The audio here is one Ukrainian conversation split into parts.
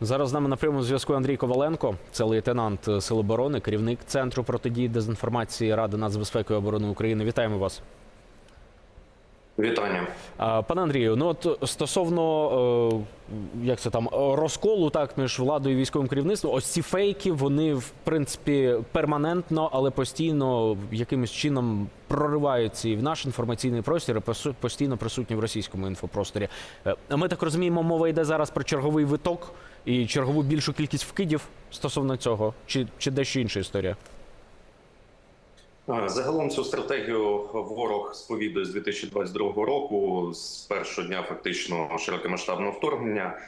Зараз з нами на прямому зв'язку Андрій Коваленко, це лейтенант Сил оборони, керівник центру протидії дезінформації Ради нацбезпеки і оборони України. Вітаємо вас. Вітання. Пане Андрію, ну от стосовно е, як це там розколу так між владою і військовим керівництвом, ось ці фейки вони в принципі перманентно, але постійно якимось чином прориваються і в наш інформаційний простір, і постійно присутні в російському інфопросторі. Е, Ми так розуміємо, мова йде зараз про черговий виток і чергову більшу кількість вкидів стосовно цього, чи, чи дещо інша історія? Загалом цю стратегію ворог сповідує з 2022 року, з першого дня фактично широкомасштабного вторгнення,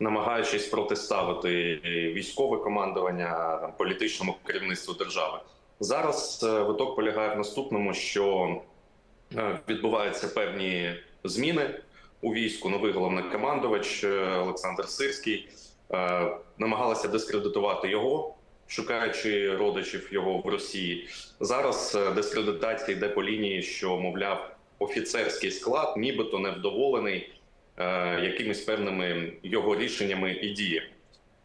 намагаючись протиставити військове командування політичному керівництву держави. Зараз е, виток полягає в наступному, що е, відбуваються певні зміни у війську. Новий головнокомандувач е, Олександр Сирський намагалася дискредитувати його, шукаючи родичів його в Росії. Зараз е, дискредитація йде по лінії, що мовляв офіцерський склад, нібито невдоволений е, якимись певними його рішеннями і діями.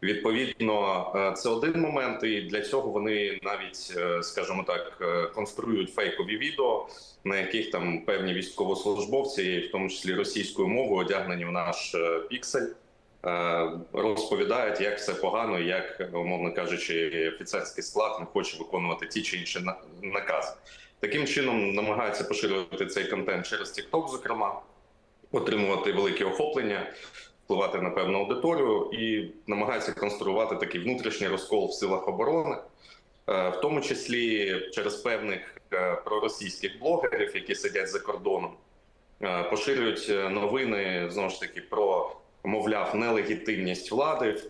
Відповідно, е, це один момент, і для цього вони навіть, е, скажімо так, е, конструюють фейкові відео, на яких там певні військовослужбовці, в тому числі російською мовою, одягнені в наш е, піксель, е, розповідають, як все погано, як, умовно кажучи, офіцерський склад не хоче виконувати ті чи інші на- накази. Таким чином намагаються поширювати цей контент через TikTok, зокрема, отримувати велике охоплення, впливати на певну аудиторію і намагаються конструювати такий внутрішній розкол в силах оборони, е, в тому числі через певних е, проросійських блогерів, які сидять за кордоном, Е, поширюють е, новини знову ж таки про. Мовляв, нелегітимність влади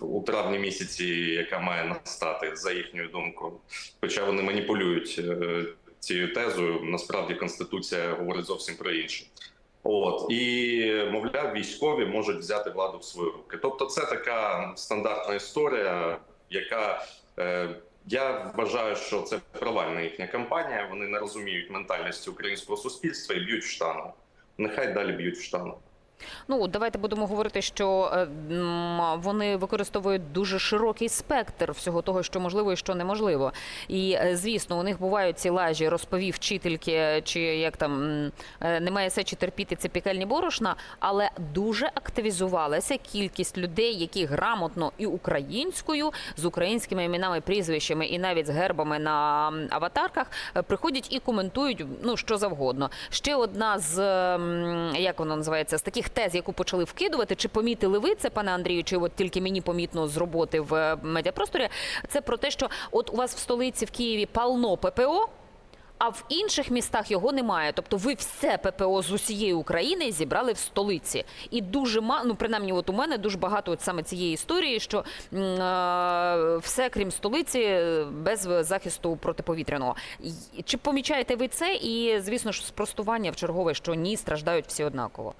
у травні місяці, яка має настати за їхньою думкою. Хоча вони маніпулюють е, цією тезою, насправді конституція говорить зовсім про інше. От і мовляв, військові можуть взяти владу в свої руки. Тобто, це така стандартна історія, яка е, я вважаю, що це провальна їхня кампанія. Вони не розуміють ментальності українського суспільства і б'ють в штангу. Нехай далі б'ють в штангу. Ну, давайте будемо говорити, що е, вони використовують дуже широкий спектр всього того, що можливо і що неможливо. І е, звісно, у них бувають ці лажі, розповів вчительки, чи як там е, немає сечі терпіти це пікельні борошна, але дуже активізувалася кількість людей, які грамотно і українською з українськими іменами, прізвищами, і навіть з гербами на аватарках приходять і коментують ну що завгодно. Ще одна з як воно називається з таких тез, яку почали вкидувати. Чи помітили ви це, пане Андрію? Чи от тільки мені помітно з роботи в е, медіапросторі? Це про те, що от у вас в столиці в Києві пално ППО. А в інших містах його немає. Тобто ви все ППО з усієї України зібрали в столиці. І дуже ма... ну принаймні, от у мене дуже багато от саме цієї історії, що е, все крім столиці без захисту протиповітряного. Чи помічаєте ви це? І звісно ж, спростування в чергове, що ні, страждають всі однаково.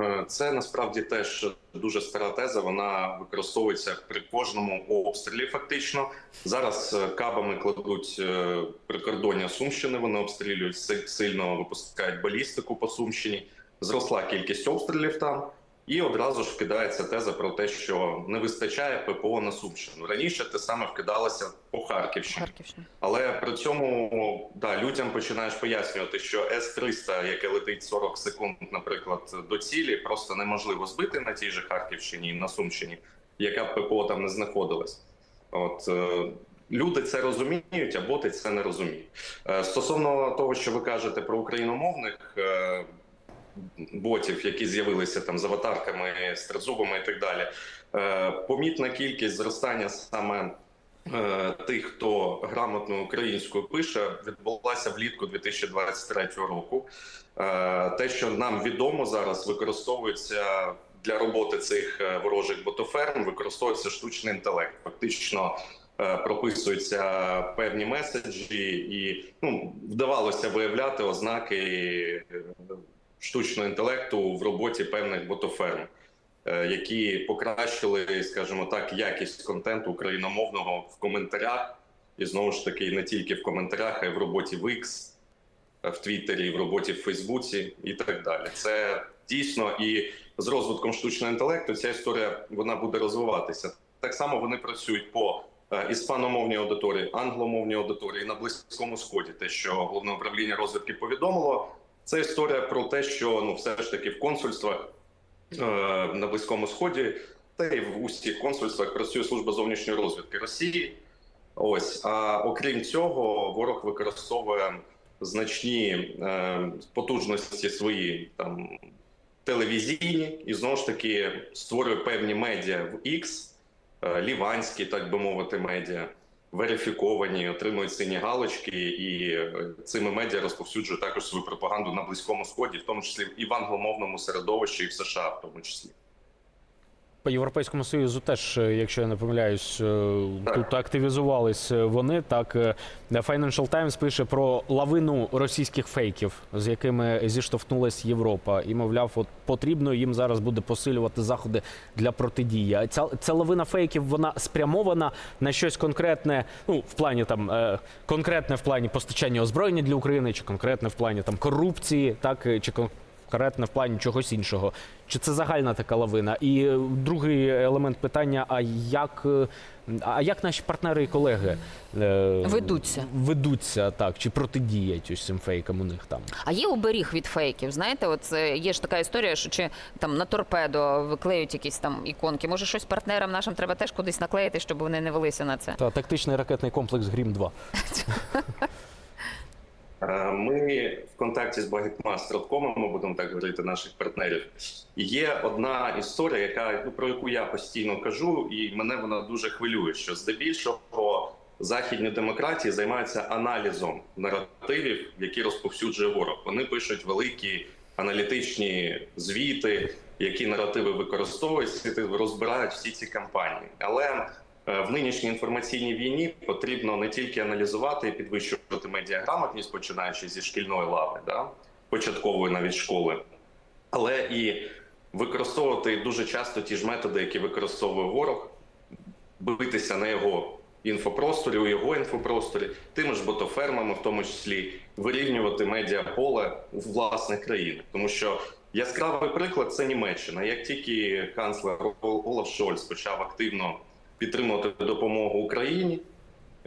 Е, Це насправді теж дуже стара теза. Вона використовується при кожному обстрілі. Фактично зараз е, кабами кладуть е, прикордоння Сумщини. Вони обстрілюють си- сильно випускають балістику по Сумщині. Зросла кількість обстрілів там, і одразу ж вкидається теза про те, що не вистачає ППО на Сумщину. Раніше те саме вкидалося по Харківщині. Харківщина. Але при цьому да, людям починаєш пояснювати, що С-300, яке летить 40 секунд, наприклад, до цілі, просто неможливо збити на тій же Харківщині і на Сумщині, яка б ППО там не знаходилась. От е, люди це розуміють, а боти це не розуміють. Е, стосовно того, що ви кажете про україномовних. Ботів, які з'явилися там з аватарками, з тризубами і так далі, е, помітна кількість зростання саме е, тих, хто грамотно українською пише, відбулася влітку 2023 року. Е, Те, що нам відомо зараз, використовується для роботи цих ворожих ботоферм, використовується штучний інтелект. Фактично прописуються певні меседжі, і ну вдавалося виявляти ознаки штучного інтелекту в роботі певних ботоферм е, які покращили, скажімо так, якість контенту україномовного в коментарях, і знову ж таки не тільки в коментарях, а й в роботі в X. в Твіттері, в роботі в Фейсбуці і так далі. Це дійсно і з розвитком штучного інтелекту ця історія вона буде розвиватися. Так само вони працюють по е, іспаномовній аудиторії, англомовній аудиторії на близькому сході. Те, що головне управління розвідки повідомило, це історія про те, що ну все ж таки в консульствах е, на близькому сході та й в усіх консульствах працює служба зовнішньої розвідки Росії. Ось а окрім цього, ворог використовує значні е, потужності свої там телевізійні і знову ж таки створює певні медіа в X, е, ліванські, так би мовити, медіа. Верифіковані, отримують сині галочки, і е, цими медіа розповсюджують також свою пропаганду на близькому сході, в тому числі і в англомовному середовищі, і в США, в тому числі. По Європейському Союзу теж, е, якщо я не помиляюсь, е, тут активізувались е, вони. Так, Financial Times пише про лавину російських фейків, з якими зіштовхнулась Європа, і мовляв, от потрібно їм зараз буде посилювати заходи для протидії. А ця, ця лавина фейків вона спрямована на щось конкретне, ну в плані там конкретне в плані постачання озброєння для України, чи конкретне в плані там корупції, так чи кон- конкретне в плані чогось іншого. Чи це загальна така лавина? І е, другий елемент питання: а як, е, а як наші партнери і колеги е, Ведуться. ведуться так, чи протидіять ось цим фейкам у них там? А є оберіг від фейків. Знаєте, от є ж така історія, що чи там на торпедо виклеють якісь там іконки. Може, щось партнерам нашим треба теж кудись наклеїти, щоб вони не велися на це. Та тактичний ракетний комплекс Грім 2 Е, Ми в контакті з багатьма страткомами, будемо так говорити, наших партнерів. Є одна історія, яка ну, про яку я постійно кажу, і мене вона дуже хвилює. Що здебільшого західні демократії займаються аналізом наративів, які розповсюджує ворог. Вони пишуть великі аналітичні звіти, які наративи використовують, розбирають всі ці кампанії. Але Е, в нинішній інформаційній війні потрібно не тільки аналізувати і підвищувати медіаграмотність, починаючи зі шкільної лави, да? початкової навіть школи, але і використовувати дуже часто ті ж методи, які використовує ворог, битися на його інфопросторі, у його інфопросторі, тими ж ботофермами, в тому числі вирівнювати медіаполе власних країнах. Тому що яскравий приклад це Німеччина. Як тільки канцлер Олаф Шольц почав активно підтримувати допомогу Україні.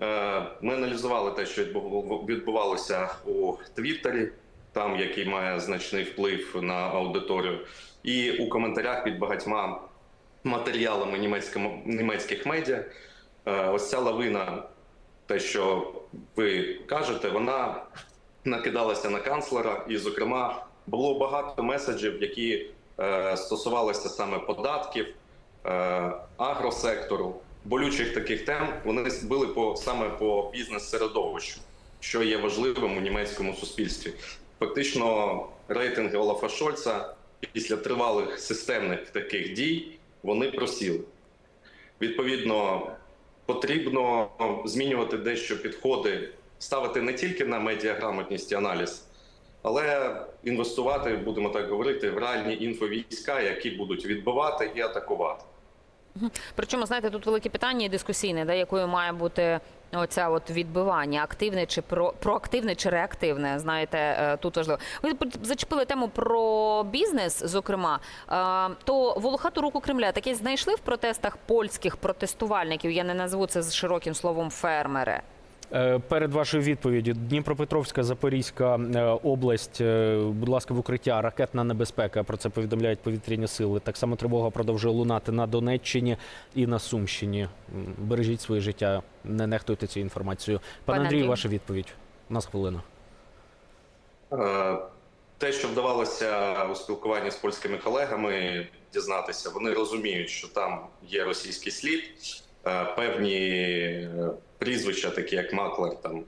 Е, Ми аналізували те, що відбувалося у Твіттері, там який має значний вплив на аудиторію, і у коментарях під багатьма матеріалами німецьких медіа. Е, Ось ця лавина, те, що ви кажете, вона накидалася на канцлера, і, зокрема, було багато меседжів, які е, стосувалися саме податків, агросектору, болючих таких тем. Вони били по саме по бізнес-середовищу, що є важливим у німецькому суспільстві. Фактично, рейтинги Олафа Шольца після тривалих системних таких дій вони просіли. Відповідно, потрібно змінювати дещо підходи, ставити не тільки на медіаграмотність і аналіз, але інвестувати, будемо так говорити, в реальні інфовійська, які будуть відбивати і атакувати. Причому, знаєте, тут велике питання і дискусійне, да, якою має бути оця от відбивання, активне чи про проактивне чи реактивне. Знаєте, е, тут важливо. Ви зачепили тему про бізнес, зокрема. Е, То волохату руку Кремля таке знайшли в протестах польських протестувальників. Я не назву це з широким словом фермери. Е, Перед вашою відповіддю Дніпропетровська, Запорізька е, область, е, будь ласка, в укриття, ракетна небезпека. Про це повідомляють повітряні сили. Так само тривога продовжує лунати на Донеччині і на Сумщині. Бережіть своє життя, не нехтуйте цю інформацію. Пане Пане Андрію, ваша відповідь. У нас хвилина. Те, що вдавалося у спілкуванні з польськими колегами дізнатися, вони розуміють, що там є російський слід. Е, Певні е, прізвища, такі як Маклер, там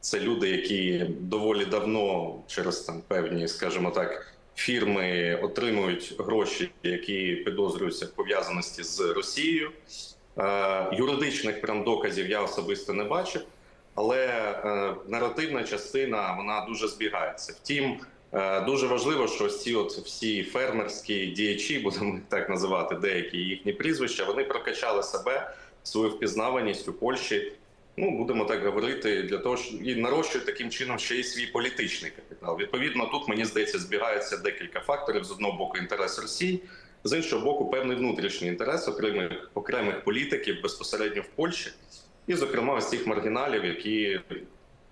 це люди, які доволі давно через там певні, скажімо так, фірми отримують гроші, які підозрюються в пов'язаності з Росією. Е, Юридичних прям доказів я особисто не бачив але наративна частина вона дуже збігається. Втім, дуже важливо, що ці от всі фермерські діячі, будемо так називати, деякі їхні прізвища, вони прокачали себе свою впізнаваність у Польщі Ну будемо так говорити, для того що і нарощує таким чином ще й свій політичний капітал. Відповідно, тут мені здається, збігається декілька факторів: з одного боку, інтерес Росії, з іншого боку, певний внутрішній інтерес окремих окремих політиків безпосередньо в Польщі, і, зокрема, ось цих маргіналів, які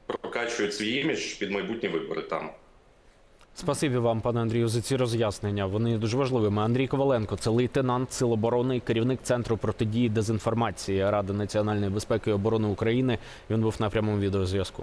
прокачують свій імідж під майбутні вибори там. Спасибі вам, пане Андрію, за ці роз'яснення. Вони дуже важливими. Андрій Коваленко, це лейтенант Сил оборони, керівник центру протидії дезінформації Ради національної безпеки і оборони України. Він був на прямому відеозв'язку.